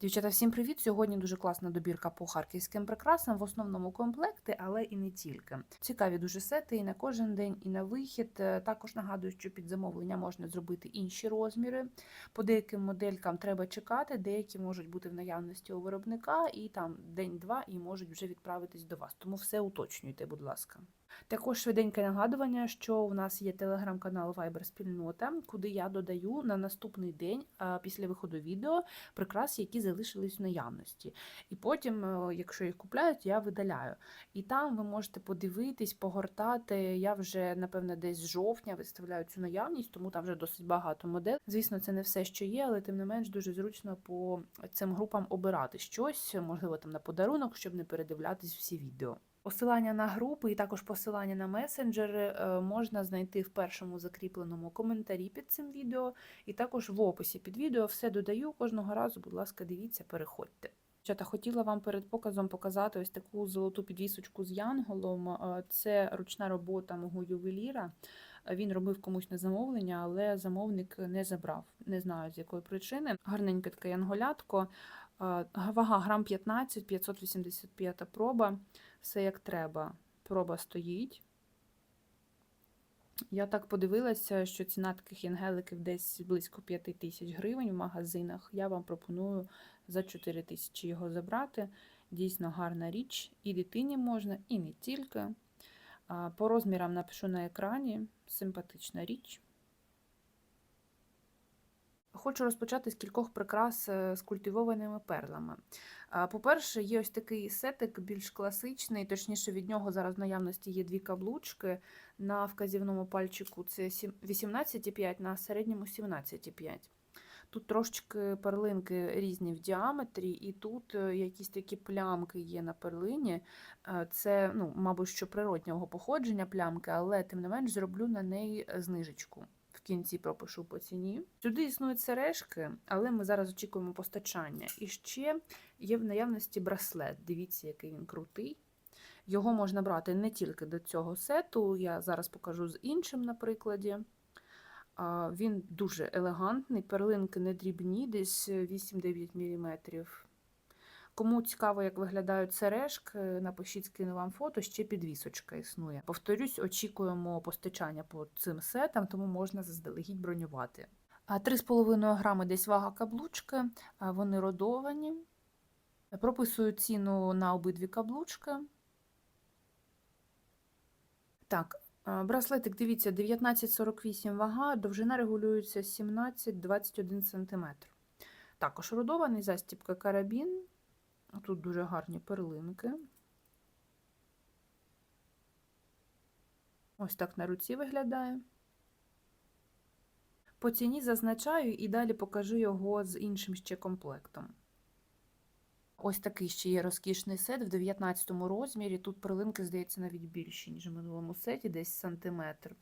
Дівчата, всім привіт! Сьогодні дуже класна добірка по харківським прикрасам, в основному комплекти, але і не тільки. Цікаві дуже сети і на кожен день, і на вихід. Е, Також нагадую, що під замовлення можна зробити інші розміри. По деяким моделькам треба чекати, деякі можуть бути в наявності у виробника, і там день-два і можуть вже відправитись до вас. Тому все уточнюйте, будь ласка. Також швиденьке нагадування, що у нас є телеграм-канал Viber Спільнота, куди я додаю на наступний день після виходу відео прикрас, які залишились в наявності. І потім, е, якщо їх купляють, я видаляю. І там ви можете подивитись, погортати. Я вже, напевне, десь з жовтня виставляю цю наявність, тому там вже досить багато моделей. Звісно, це не все, що є, але тим не менш дуже зручно по цим групам обирати щось, можливо, там на подарунок, щоб не передивлятись всі відео. Посилання на групи і також посилання на месенджери е, можна знайти в першому закріпленому коментарі під цим відео, і також в описі під відео все додаю кожного разу. Будь ласка, дивіться, переходьте. Дівчата, хотіла вам перед показом показати ось таку золоту підвісочку з янголом. Е, Це ручна робота мого ювеліра. Він робив комусь на замовлення, але замовник не забрав. Не знаю з якої причини. Гарненьке таке янголятко. Вага грам 15, 585 проба. Все як треба. Проба стоїть. Я так подивилася, що ціна таких янгеликів десь близько 5 тисяч гривень в магазинах. Я вам пропоную за 4 тисячі його забрати. Дійсно гарна річ. І дитині можна, і не тільки. По розмірам напишу на екрані. Симпатична річ. Хочу розпочати з кількох прикрас е, з культивованими перлами. По-перше, є ось такий сетик більш класичний, точніше від нього зараз в наявності є дві каблучки. На вказівному пальчику це 18,5, на середньому 17,5. Тут трошечки перлинки різні в діаметрі, і тут е, якісь такі плямки є на перлині. Е, Це, ну, мабуть, що природнього походження плямки, але тим не менш зроблю на неї знижечку. Кінці пропишу по ціні. Сюди існують сережки, але ми зараз очікуємо постачання. І ще є в наявності браслет. Дивіться, який він крутий. Його можна брати не тільки до цього сету, я зараз покажу з іншим на прикладі. Він дуже елегантний, перлинки не дрібні, десь 8-9 мм. Кому цікаво, як виглядають сережки, напишіть, скину вам фото, ще підвісочка існує. Повторюсь, очікуємо постачання по цим сетам, тому можна заздалегідь бронювати. А 3,5 грами десь вага каблучки, вони родовані. Прописую ціну на обидві каблучки. Так, браслетик, дивіться, 19,48 вага, довжина регулюється 17-21 см. Також родований застібка карабін. Тут дуже гарні перлинки. Ось так на руці виглядає. По ціні зазначаю і далі покажу його з іншим ще комплектом. Ось такий ще є розкішний сет в 19 розмірі. Тут перлинки, здається, навіть більші, ніж в минулому сеті, десь сантиметр.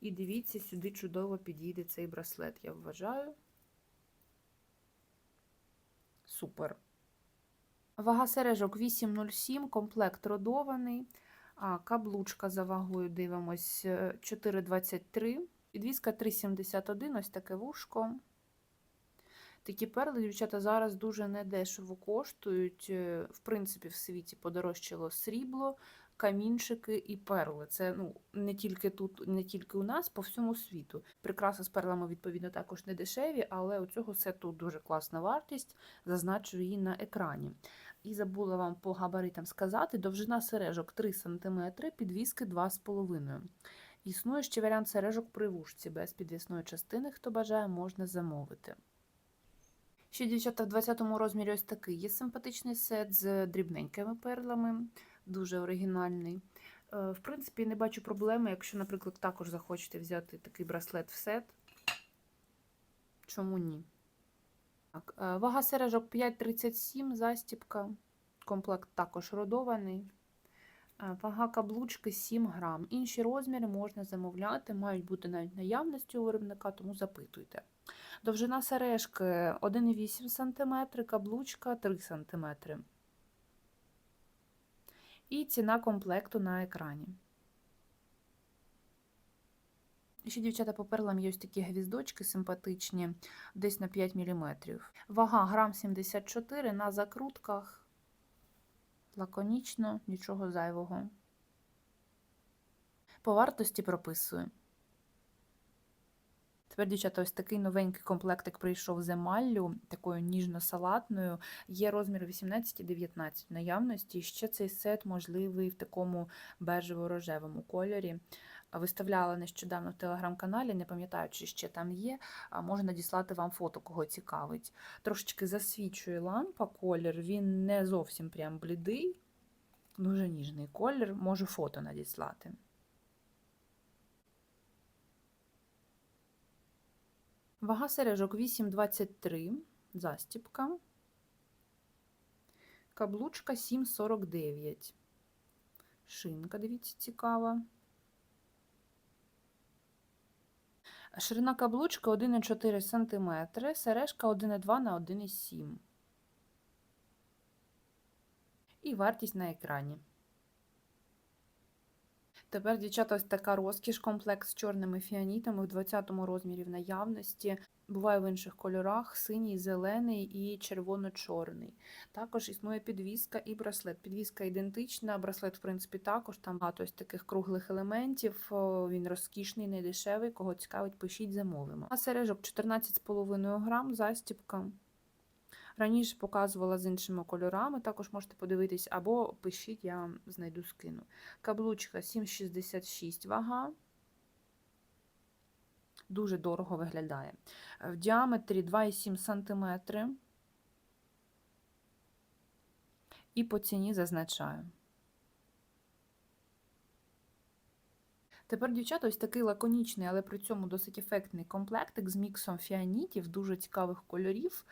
І дивіться, сюди чудово підійде цей браслет, я вважаю. Супер. Вага сережок 8,07, комплект родований. А, каблучка за вагою дивимось е, 4,23. Підвіска 3,71, ось таке вушко. Такі перли, дівчата, зараз дуже недешево коштують. Е, В принципі, в світі подорожчало срібло, камінчики і перли. Це ну, не тільки тут, не тільки у нас, по всьому світу. Прикраси з перлами, відповідно, також не дешеві, але у цього сету дуже класна вартість, зазначу її на екрані. І забула вам по габаритам сказати, довжина сережок 3 см, підвіски 2,5 Існує ще варіант сережок при вушці без підвісної частини, хто бажає, можна замовити. Ще, дівчата, в 20-му розмірі ось такий є симпатичний сет з дрібненькими перлами, дуже оригінальний. Е, В принципі, не бачу проблеми, якщо, наприклад, також захочете взяти такий браслет в сет. Чому ні? Так, е, вага сережок 5,37, застіпка. Комплект також родований. Е, Вага каблучки 7 грам. Інші розміри можна замовляти, мають бути навіть наявності у виробника, тому запитуйте. Довжина сережки 1,8 см, каблучка 3 см. І ціна комплекту на екрані. Ще дівчата по перлам є ось такі гвіздочки симпатичні, десь на 5 мм. Вага грам 74 на закрутках. Лаконічно, нічого зайвого. По вартості прописую. Тепер, дівчата, ось такий новенький комплектик прийшов з емаллю, такою ніжно-салатною. Є розмір 18 і 19 в наявності. Ще цей сет можливий в такому бежево-рожевому кольорі. Виставляла нещодавно в телеграм-каналі, не пам'ятаю, чи ще там є. Можу надіслати вам фото, кого цікавить. Трошечки засвічує лампа колір, він не зовсім прям блідий, дуже ніжний колір, можу фото надіслати. Вага сережок 8,23, застіпка. Каблучка 7,49. Шинка, дивіться, цікава. Ширина каблучка 1,4 см, сережка 1,2 на 1,7. І вартість на екрані. Тепер, дівчата, ось така розкіш, комплекс з чорними фіанітами в 20-му розмірі в наявності. Буває в інших кольорах: синій, зелений і червоно-чорний. Також існує підвіска і браслет. Підвіска ідентична, браслет, в принципі, також там багато ось таких круглих елементів. Він розкішний, не дешевий. Кого цікавить, пишіть, замовимо. А сережок 14,5 грам, застіпка. Раніше показувала з іншими кольорами, також можете подивитись, або пишіть, я вам знайду скину. Каблучка 7,66 вага. Дуже дорого виглядає. В діаметрі 2,7 см. І по ціні зазначаю. Тепер, дівчата, ось такий лаконічний, але при цьому досить ефектний комплектик з міксом фіанітів, дуже цікавих кольорів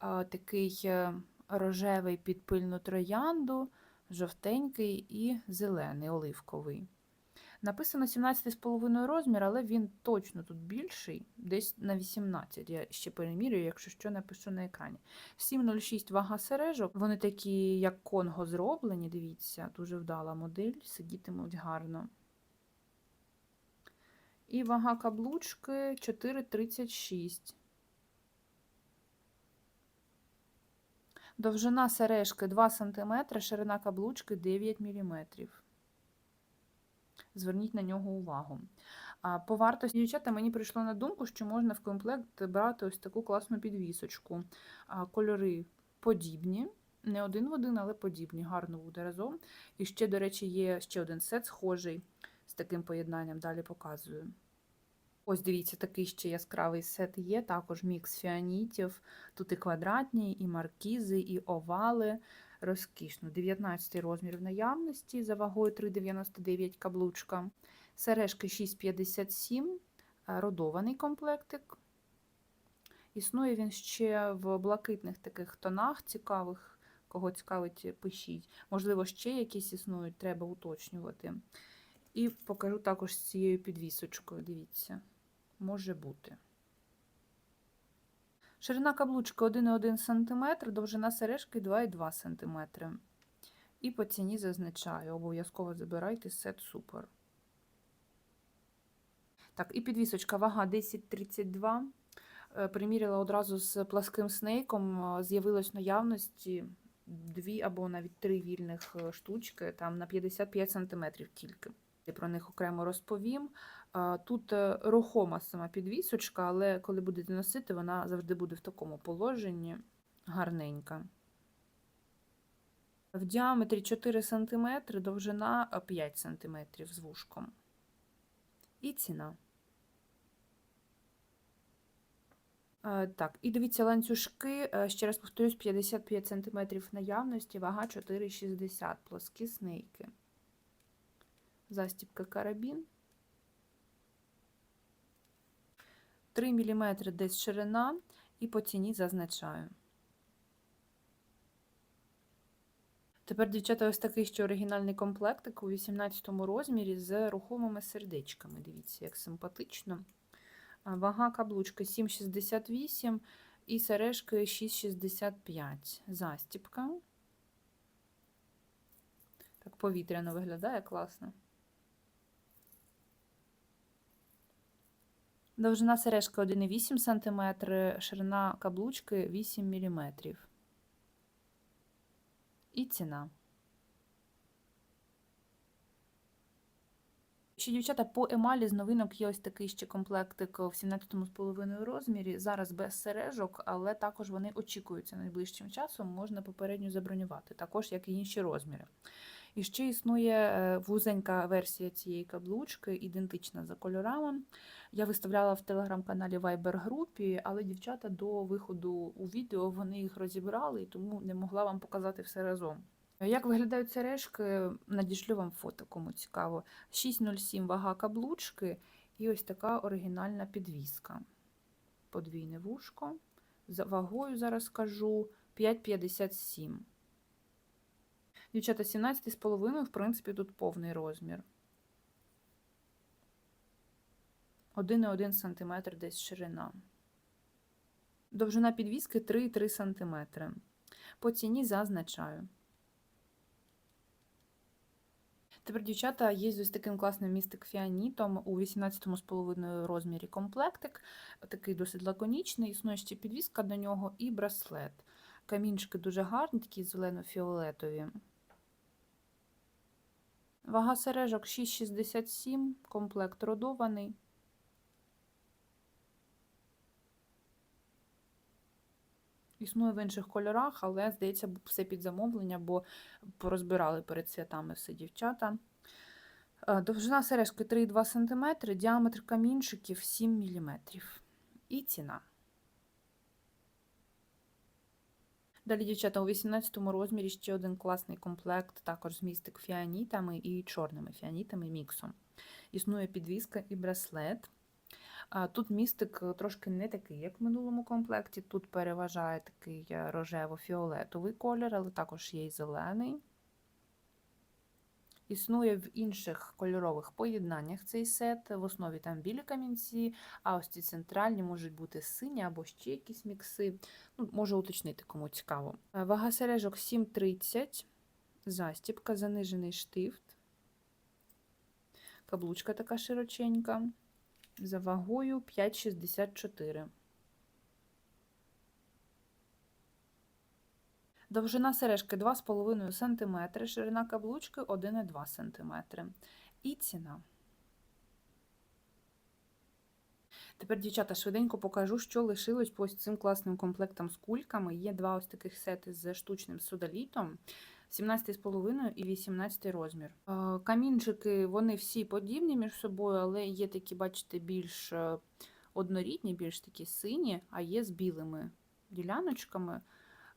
такий е, рожевий під пильну троянду, жовтенький і зелений, оливковий. Написано 17,5 розмір, але він точно тут більший, десь на 18. Я ще перемірюю, якщо що напишу на екрані. 7,06 вага сережок. Вони такі, як конго, зроблені. Дивіться, дуже вдала модель, сидітимуть гарно. І вага каблучки 4,36. Довжина сережки 2 см, ширина каблучки 9 мм. Зверніть на нього увагу. По вартості дівчата мені прийшло на думку, що можна в комплект брати ось таку класну підвісочку. Кольори подібні, не один в один, але подібні, гарно буде разом. І ще, до речі, є ще один сет схожий з таким поєднанням, далі показую. Ось дивіться, такий ще яскравий сет є, також мікс фіанітів. Тут і квадратні, і маркізи, і овали. Розкішно. 19 розмір в наявності за вагою 3,99 каблучка. Сережки 6,57, родований комплектик. Існує він ще в блакитних таких тонах цікавих, кого цікавить, пишіть. Можливо, ще якісь існують, треба уточнювати. І покажу також з цією підвісочкою, дивіться може бути. Ширина каблучки 1,1 см, довжина сережки 2,2 см. І по ціні зазначаю, обов'язково забирайте сет супер. Так, і підвісочка вага 10,32. Е, приміряла одразу з пласким снейком, е, з'явилось наявності дві або навіть три вільних е, штучки, там на 55 см тільки. Я про них окремо розповім. Тут е, рухома сама підвісочка, але коли будете носити, вона завжди буде в такому положенні гарненька. В діаметрі 4 см, довжина 5 см з вушком. І ціна. Так, і дивіться, ланцюжки, е, ще раз повторюсь, 55 см наявності, вага 4,60 плоскі снейки. Застібка карабін. 3 мм десь ширина і по ціні зазначаю. Тепер, дівчата, ось такий ще оригінальний комплектик у 18 розмірі з рухомими сердечками. Дивіться, як симпатично. Вага каблучки 7,68 і сережки 6,65. Застіпка. Так повітряно виглядає класно. Довжина сережки 1,8 см, ширина каблучки 8 мм. І ціна. Ще дівчата по емалі з новинок є ось такий ще комплектик в 17,5 розмірі. Зараз без сережок, але також вони очікуються найближчим часом, можна попередньо забронювати, також як і інші розміри. І ще існує е, вузенька версія цієї каблучки, ідентична за кольорами. Я виставляла в телеграм-каналі Viber групі, але дівчата до виходу у відео вони їх розібрали, і тому не могла вам показати все разом. Як виглядають сережки, надішлю вам фото, кому цікаво. 6,07 вага каблучки і ось така оригінальна підвіска. Подвійне вушко. За вагою зараз скажу 5,57. Дівчата 17,5, в принципі, тут повний розмір. 1,1 см десь ширина. Довжина підвіски 3,3 см. По ціні зазначаю. Тепер, дівчата, є ось таким класним містик фіанітом у 18,5 розмірі комплектик. Такий досить лаконічний, існує ще підвіска до нього і браслет. Камінчики дуже гарні, такі зелено-фіолетові. Вага сережок 6,67, комплект родований. Існує в інших кольорах, але, здається, все під замовлення, бо порозбирали перед святами все дівчата. Е, Довжина сережки 3,2 см, діаметр камінчиків 7 мм. І ціна. Далі, дівчата, у 18-му розмірі ще один класний комплект, також з містик фіанітами і чорними фіанітами міксом. Існує підвіска і браслет. Тут містик трошки не такий, як в минулому комплекті. Тут переважає такий е, рожево-фіолетовий колір, але також є й зелений. Існує в інших кольорових поєднаннях цей сет. В основі там білі камінці, а ось ці центральні можуть бути сині або ще якісь мікси. Ну, Можу уточнити, кому цікаво. Е, Вага сережок 7,30, застіпка, занижений штифт, каблучка така широченька за вагою 5,64. Довжина сережки 2,5 см, ширина каблучки 1,2 см. І ціна. Тепер, дівчата, швиденько покажу, що лишилось по цим класним комплектам з кульками. Є два ось таких сети з штучним судолітом. 17,5 і 18 розмір. Е, камінчики, вони всі подібні між собою, але є такі, бачите, більш е, однорідні, більш такі сині, а є з білими діляночками.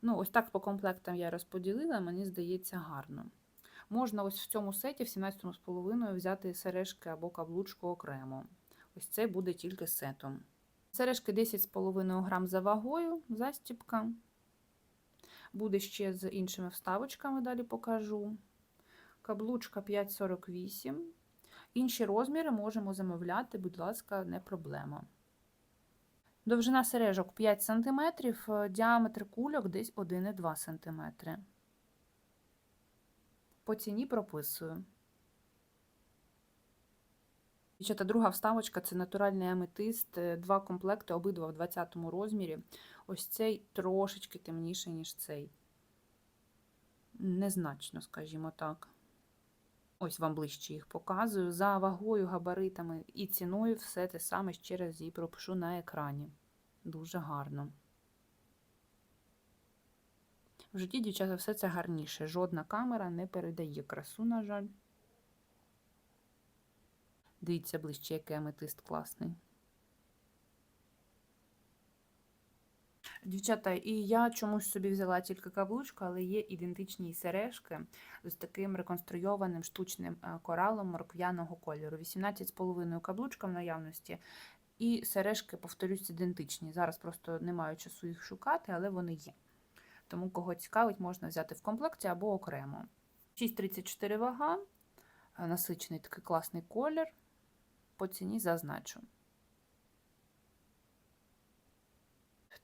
Ну, Ось так по комплектам я розподілила, мені здається, гарно. Можна ось в цьому сеті, в 17,5 взяти сережки або каблучку окремо. Ось це буде тільки сетом. Сережки 10,5 грам за вагою, застіпка. Буде ще з іншими вставочками, далі покажу. Каблучка 5,48. Інші розміри можемо замовляти, будь ласка, не проблема. Довжина сережок 5 см, діаметр кульок десь 1,2 см. По ціні прописую. Дівчата, друга вставочка це натуральний аметист, два комплекти, обидва в 20 розмірі. Ось цей трошечки темніший, ніж цей. Незначно, скажімо так. Ось вам ближче їх показую. За вагою, габаритами і ціною все те саме ще раз її пропишу на екрані. Дуже гарно. В житті, дівчата, все це гарніше. Жодна камера не передає красу, на жаль. Дивіться ближче, який аметист класний. Дівчата, і я чомусь собі взяла тільки каблучку, але є ідентичні сережки з таким реконструйованим штучним е, коралом морквяного кольору. 18,5 каблучка в наявності. І сережки, повторюсь, ідентичні. Зараз просто не маю часу їх шукати, але вони є. Тому, кого цікавить, можна взяти в комплекті або окремо. 6,34 вага, е, насичений такий класний колір. По ціні зазначу.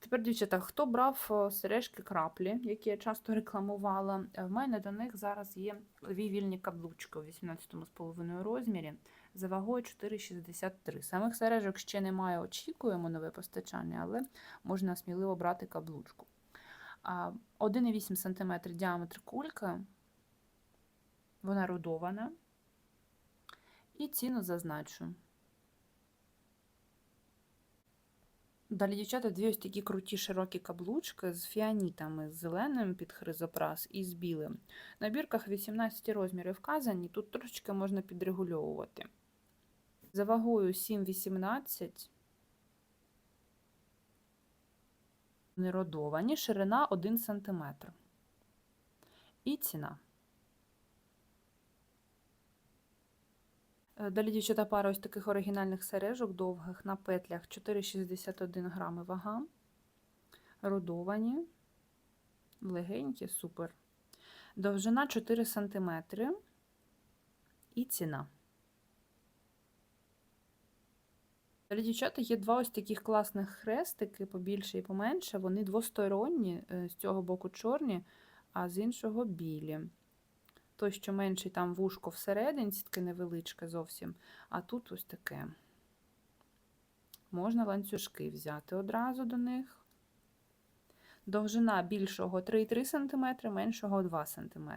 Тепер, дівчата, хто брав е, сережки краплі, які я часто рекламувала, в мене до них зараз є дві вільні каблучки у 18,5 розмірі. за вагою 4,63. Самих сережок ще немає, очікуємо нове постачання, але можна сміливо брати каблучку. 1,8 см діаметр кулька, вона родована. І ціну зазначу. Далі, дівчата, дві ось такі круті широкі каблучки з фіанітами, з зеленим під хризопрас і з білим. На бірках 18 розміри вказані, тут трошечки можна підрегульовувати. За вагою 7,18. Вони родовані, ширина 1 см. І ціна. Далі, дівчата, пара ось таких оригінальних сережок довгих на петлях 4,61 грами вага. Родовані, легенькі, супер. Довжина 4 см. І ціна. Далі, дівчата, є два ось таких класних хрестики, побільше і поменше. Вони двосторонні, е, з цього боку чорні, а з іншого білі. Той, що менший, там вушко всередині, таке невеличке зовсім, а тут ось таке. Можна ланцюжки взяти одразу до них. Довжина більшого 3,3 см, меншого 2 см.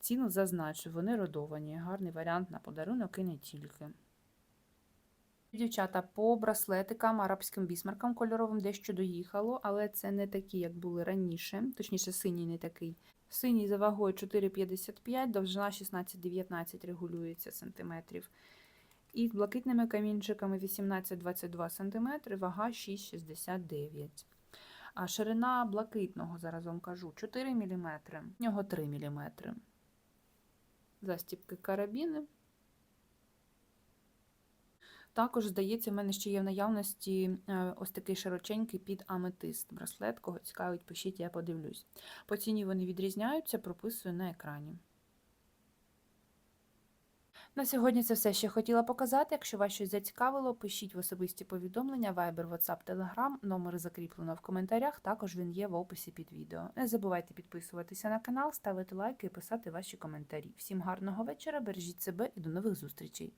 Ціну зазначу, вони родовані. Гарний варіант на подарунок і не тільки. Дівчата, по браслетикам, арабським бісмаркам кольоровим дещо доїхало, але це не такі, як були раніше, точніше, синій не такий. Синій за вагою 4,55, довжина 16-19 регулюється сантиметрів. І з блакитними камінчиками 18-22 см, вага 6,69 А ширина блакитного, зараз вам кажу, 4 мм, в нього 3 мм. Застіпки карабіни. Також, здається, в мене ще є в наявності е, ось такий широченький під аметист браслет. Кого цікавить, пишіть, я подивлюсь. По ціні вони відрізняються, прописую на екрані. На сьогодні це все, що хотіла показати. Якщо вас щось зацікавило, пишіть в особисті повідомлення, Viber, WhatsApp, Telegram, номер закріплено в коментарях, також він є в описі під відео. Не забувайте підписуватися на канал, ставити лайки і писати ваші коментарі. Всім гарного вечора, бережіть себе і до нових зустрічей!